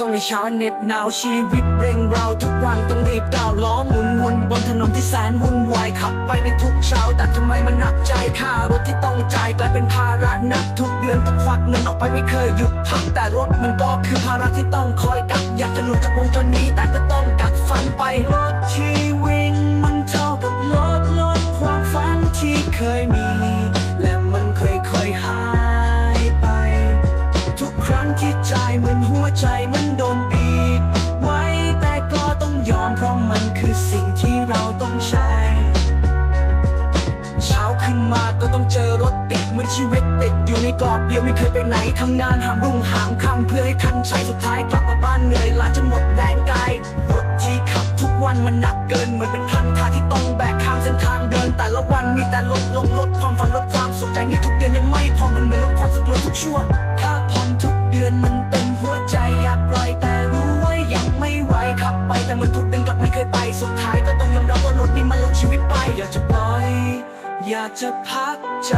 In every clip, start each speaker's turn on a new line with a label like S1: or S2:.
S1: เช้าเหน็บหนาวชีวิตเร่งเราทุกวันต้องรีบก้าวล้อหมุนวนบนถนนที่แสนวุ่นวายขับไปในทุกเช้าแต่ทำไมมันหนักใจค่ารถที่ต้องจ่ายกลายเป็นภาระหนักทุกเดือนต้องควักเงินออกไปไม่เคยหยุดพักแต่รถมันก็คือภาระที่ต้องคอยกักอยากจะหลุดจากวงจรนี้แต่ก็ต้องกัดฟันไปรถที่วิ่งมันเท่ากับรถลดความฝันที่เคยมีและมันค่อยๆหายไป ทุกครั้งที่ใจเหมือนหัวใจมัน สิ่งที่เราต้องใช้ เช้าขึ้นมาก็ต้องเจอรถติดเหมือนชีวิตติดอยู่ในกรอบเดียวไม่เคยไปไหนทำงานหามรุ่งหามค่ำเพื่อให้ทันใช้สุดท้ายกลับมาบ้านเหนื่อยล้าจนหมดแรงกายรถที่ขับทุกวันมันหนักเกินเหมือนเป็นพันธะที่ต้องแบกข้ามเส้นทางเดิน แต่ละวันมีแต่ลดลงลดความฝันลดความสุขใจนี่ทุกเดือนยังไม่พอมันเหมือนลดความสุขลดทุกช่วค่าผ่อนทุกเดือนมันเป็นหัวใจอยากปล่อยแต่รู้ว่ายังไม่ไหวขับไปแต่มันทุกเดือนกลับไม่เค ยไปสุดท้ายก็ต้องยอมรับว่ารถนี้มันลงชีวิตไป อยากจะปล่อย อยากจะพักใจ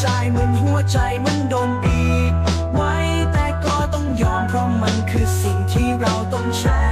S1: ใจเหมือนหัวใจมันโดนบีบไว้แต่ก็ต้องยอมเพราะมันคือสิ่งที่เราต้องใช้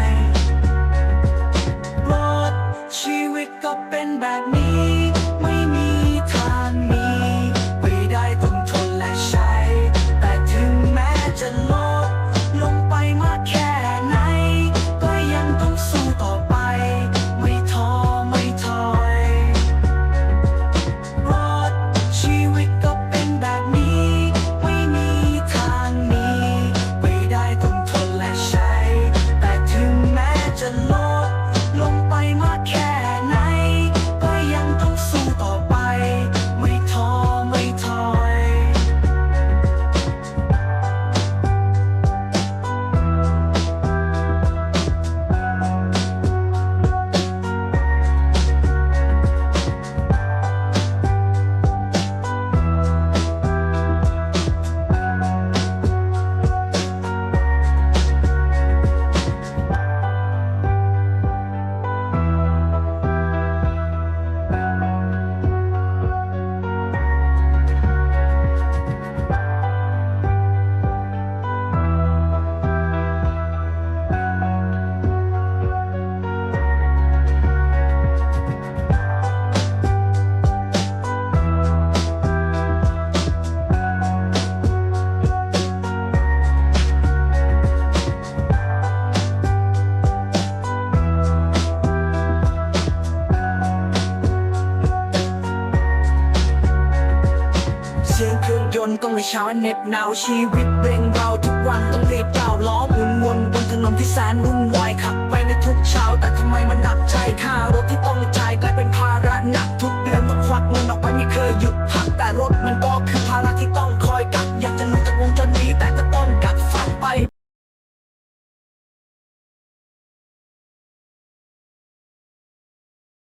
S1: ต้องให้เช้าเหน็บหนาวชีวิตเบ่งเบาทุกวันต้องรีบเปล่ล้อหมุนวนบนถนนที่แสนวุ่นวายขับไปในทุกเช้าแต่ทำไมมันหนักใจค่ารถที่ต้องจ่าย